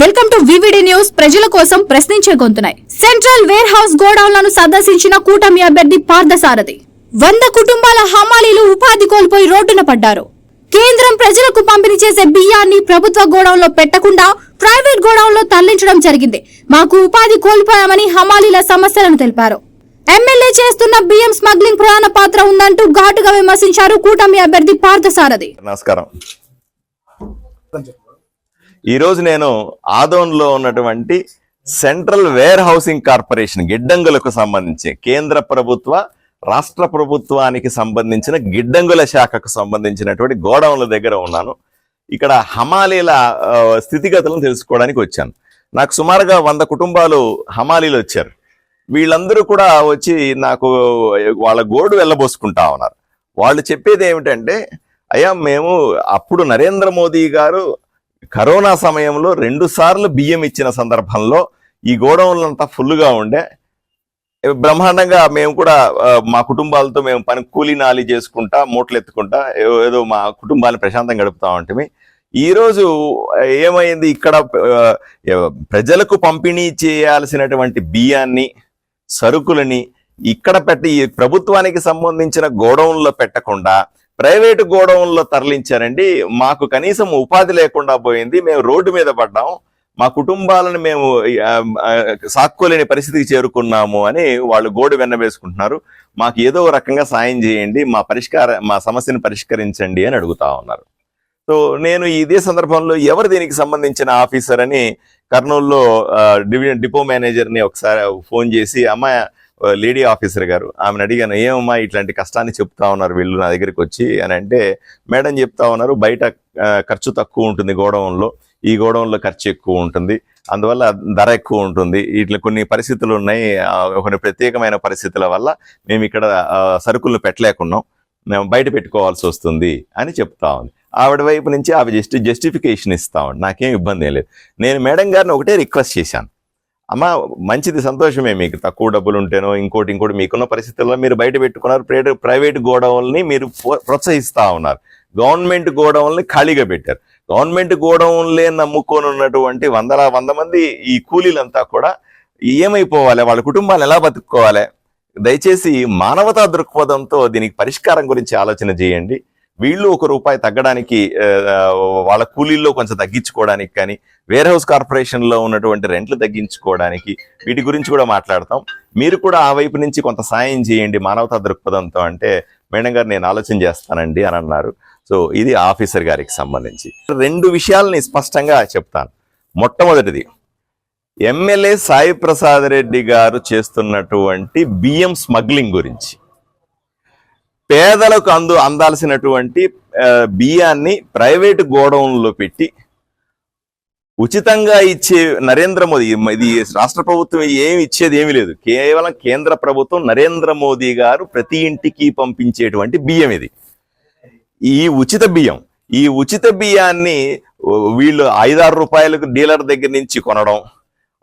Welcome to VVD news. ప్రజల కోసం ప్రశ్నించే గొంతునాయి సెంట్రల్ వేర్ హౌస్ గోడౌన్లను సందర్శించిన కూటమి అభ్యర్థి పార్థసారథి వంద కుటుంబాల హమాలీలు ఉపాధి కోల్పోయి రోడ్డున పడ్డారు. కేంద్రం ప్రజలకు పంపిణీ చేసే బియ్యాన్ని ప్రభుత్వ గోడౌన్లో పెట్టకుండా ప్రైవేట్ గోడౌన్లో తరలించడం జరిగింది. మాకు ఉపాధి కోల్పోయామని హమాలీల సమస్యలను తెలిపారు. ఎమ్మెల్యే చేస్తున్న బియ్యం స్మగ్లింగ్ ప్రధాన పాత్ర ఉందంటూ ఘాటుగా విమర్శించారు కూటమి అభ్యర్థి పార్థసారథి నమస్కారం. ఈరోజు నేను ఆదోన్లో ఉన్నటువంటి సెంట్రల్ వేర్ హౌసింగ్ కార్పొరేషన్ గిడ్డంగులకు సంబంధించి కేంద్ర ప్రభుత్వ రాష్ట్ర ప్రభుత్వానికి సంబంధించిన గిడ్డంగుల శాఖకు సంబంధించినటువంటి గోడౌన్ల దగ్గర ఉన్నాను. ఇక్కడ హమాలీల స్థితిగతులను తెలుసుకోవడానికి వచ్చాను. నాకు సుమారుగా వంద కుటుంబాలు హమాలీలు వచ్చారు. వీళ్ళందరూ కూడా వచ్చి నాకు వాళ్ళ గోడు వెళ్ళబోసుకుంటా ఉన్నారు. వాళ్ళు చెప్పేది ఏమిటంటే అయ్యా మేము అప్పుడు నరేంద్ర మోదీ గారు కరోనా సమయంలో రెండు సార్లు బియ్యం ఇచ్చిన సందర్భంలో ఈ గోడౌన్లంతా ఫుల్గా ఉండే. బ్రహ్మాండంగా మేము కూడా మా కుటుంబాలతో మేము పని కూలీ నాలి చేసుకుంటా మూటలు ఎత్తుకుంటా ఏదో మా కుటుంబాన్ని ప్రశాంతంగా గడుపుతా ఉంటాము. ఈరోజు ఏమైంది? ఇక్కడ ప్రజలకు పంపిణీ చేయాల్సినటువంటి బియ్యాన్ని సరుకులని ఇక్కడ పెట్టి ఈ ప్రభుత్వానికి సంబంధించిన గోడౌన్లో పెట్టకుండా ప్రైవేటు గోడౌన్లో తరలించారండి. మాకు కనీసం ఉపాధి లేకుండా పోయింది. మేము రోడ్డు మీద పడ్డాం. మా కుటుంబాలను మేము సాక్కోలేని పరిస్థితికి చేరుకున్నాము అని వాళ్ళు గోడు వెన్నవేసుకుంటున్నారు మాకు ఏదో ఒక రకంగా సాయం చేయండి. మా పరిష్కార మా సమస్యను పరిష్కరించండి అని అడుగుతా ఉన్నారు. సో నేను ఇదే సందర్భంలో ఎవరు దీనికి సంబంధించిన ఆఫీసర్ అని కర్నూలులో ఆ, డివిజన్ డిపో మేనేజర్ని ఒకసారి ఫోన్ చేసి అమ్మాయి లేడీ ఆఫీసర్ గారు ఆమెను అడిగాను ఏమమ్మా ఇట్లాంటి కష్టాన్ని చెప్తా ఉన్నారు వీళ్ళు నా దగ్గరికి వచ్చి? అని అంటే మేడం చెప్తా ఉన్నారు బయట ఖర్చు తక్కువ ఉంటుంది గోడౌన్లో ఈ గోడౌన్లో ఖర్చు ఎక్కువ ఉంటుంది అందువల్ల ధర ఎక్కువ ఉంటుంది ఇట్లా కొన్ని పరిస్థితులు ఉన్నాయి కొన్ని ప్రత్యేకమైన పరిస్థితుల వల్ల మేము ఇక్కడ సరుకులు సరుకులను పెట్టలేకున్నాం మేము బయట పెట్టుకోవాల్సి వస్తుంది అని చెప్తా ఉంది. ఆవిడ వైపు నుంచి ఆవిడ జస్ట్ జస్టిఫికేషన్ ఇస్తా ఉంది నాకేం ఇబ్బంది లేదు. నేను మేడం గారిని ఒకటే రిక్వెస్ట్ చేశాను అమ్మ మంచిది సంతోషమే మీకు. తక్కువ డబ్బులు ఉంటేనో ఇంకోటి ఇంకోటి మీకున్న పరిస్థితుల్లో మీరు బయట పెట్టుకున్నారు ప్రైవేట్ ప్రైవేట్ గోడౌన్లని మీరు ప్రోత్సహిస్తూ ఉన్నారు. గవర్నమెంట్ గోడౌన్లని ఖాళీగా పెట్టారు. గవర్నమెంట్ గోడౌన్లే నమ్ముకొని ఉన్నటువంటి వందల వంద మంది ఈ కూలీలంతా కూడా ఏమైపోవాలి? వాళ్ళ కుటుంబాలు ఎలా బతుక్కోవాలి? దయచేసి మానవతా దృక్పథంతో దీనికి పరిష్కారం గురించి ఆలోచన చేయండి. వీళ్ళు ఒక రూపాయి తగ్గడానికి వాళ్ళ కూలీల్లో కొంచెం తగ్గించుకోవడానికి కానీ వేర్ హౌస్ కార్పొరేషన్లో ఉన్నటువంటి రెంట్లు తగ్గించుకోవడానికి వీటి గురించి కూడా మాట్లాడతాం. మీరు కూడా ఆ వైపు నుంచి కొంత సాయం చేయండి మానవతా దృక్పథంతో అంటే మేడం గారు నేను ఆలోచన చేస్తానండి అని అన్నారు. సో ఇది ఆఫీసర్ గారికి సంబంధించి. రెండు విషయాలని స్పష్టంగా చెప్తాను. మొట్టమొదటిది ఎమ్మెల్యే సాయి ప్రసాద్ రెడ్డి గారు చేస్తున్నటువంటి బియ్యం స్మగ్లింగ్ గురించి. పేదలకు అందు అందాల్సినటువంటి బియ్యాన్ని ప్రైవేటు గోడౌన్లో పెట్టి ఉచితంగా ఇచ్చే నరేంద్ర మోదీ ఇది రాష్ట్ర ప్రభుత్వం ఏమి ఇచ్చేది ఏమీ లేదు. కేవలం కేంద్ర ప్రభుత్వం నరేంద్ర మోదీ గారు ప్రతి ఇంటికి పంపించేటువంటి బియ్యం ఇది. ఈ ఉచిత బియ్యం ఈ ఉచిత బియ్యాన్ని వీళ్ళు ఐదారు రూపాయలకు డీలర్ దగ్గర నుంచి కొనడం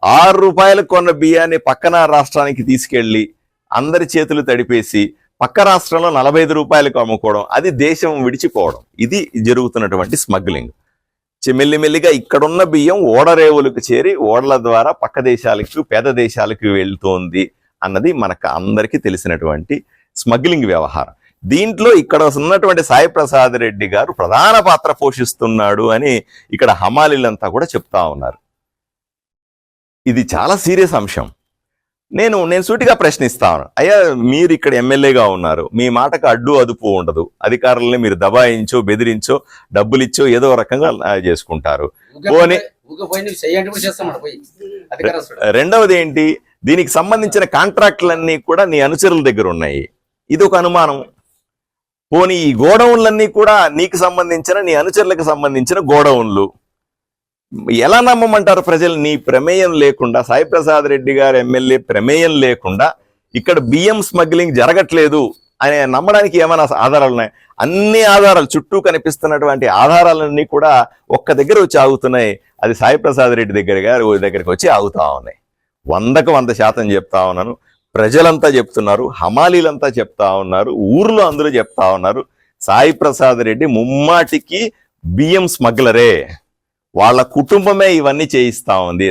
ఆరు రూపాయలకు కొన్న బియ్యాన్ని పక్కన రాష్ట్రానికి తీసుకెళ్ళి అందరి చేతులు తడిపేసి పక్క రాష్ట్రంలో నలభై ఐదు రూపాయలకు అమ్ముకోవడం అది దేశం విడిచిపోవడం ఇది జరుగుతున్నటువంటి స్మగ్లింగ్. మెల్లిమెల్లిగా ఇక్కడున్న బియ్యం ఓడరేవులకు చేరి ఓడల ద్వారా పక్క దేశాలకు పేద దేశాలకు వెళ్తోంది అన్నది మనకు అందరికీ తెలిసినటువంటి స్మగ్లింగ్ వ్యవహారం. దీంట్లో ఇక్కడ ఉన్నటువంటి సాయి ప్రసాద్ రెడ్డి గారు ప్రధాన పాత్ర పోషిస్తున్నాడు అని ఇక్కడ హమాలీలంతా కూడా చెప్తా ఉన్నారు. ఇది చాలా సీరియస్ అంశం. నేను నేను సూటిగా ప్రశ్నిస్తాను. అయ్యా మీరు ఇక్కడ ఎమ్మెల్యేగా ఉన్నారు. మీ మాటకు అడ్డు అదుపు ఉండదు. అధికారులని మీరు దబాయించో బెదిరించో డబ్బులు ఇచ్చో ఏదో రకంగా చేసుకుంటారు. పోనీ- రెండవది ఏంటి? దీనికి సంబంధించిన కాంట్రాక్టులన్నీ కూడా నీ అనుచరుల దగ్గర ఉన్నాయి. ఇది ఒక అనుమానం. పోనీ ఈ గోడౌన్లన్నీ కూడా నీకు సంబంధించిన నీ అనుచరులకు సంబంధించిన గోడౌన్లు. ఎలా నమ్మమంటారు ప్రజలు? నీ ప్రమేయం లేకుండా సాయి ప్రసాద్ రెడ్డి గారు ఎమ్మెల్యే ప్రమేయం లేకుండా ఇక్కడ బియ్యం స్మగ్లింగ్ జరగట్లేదు అనే నమ్మడానికి ఏమైనా ఆధారాలు ఉన్నాయి? అన్ని ఆధారాలు చుట్టూ కనిపిస్తున్నటువంటి ఆధారాలన్నీ కూడా ఒక్క దగ్గర వచ్చి ఆగుతున్నాయి. అది సాయి ప్రసాద్ రెడ్డి దగ్గర గారు దగ్గరికి వచ్చి ఆగుతా ఉన్నాయి. వందకు వంద శాతం చెప్తా ఉన్నాను. ప్రజలంతా చెప్తున్నారు హమాలీలంతా చెప్తా ఉన్నారు ఊర్లో అందరూ చెప్తా ఉన్నారు సాయి ప్రసాద్ రెడ్డి ముమ్మాటికి బియ్యం స్మగ్లరే. వాళ్ళ కుటుంబమే ఇవన్నీ చేయిస్తా ఉంది.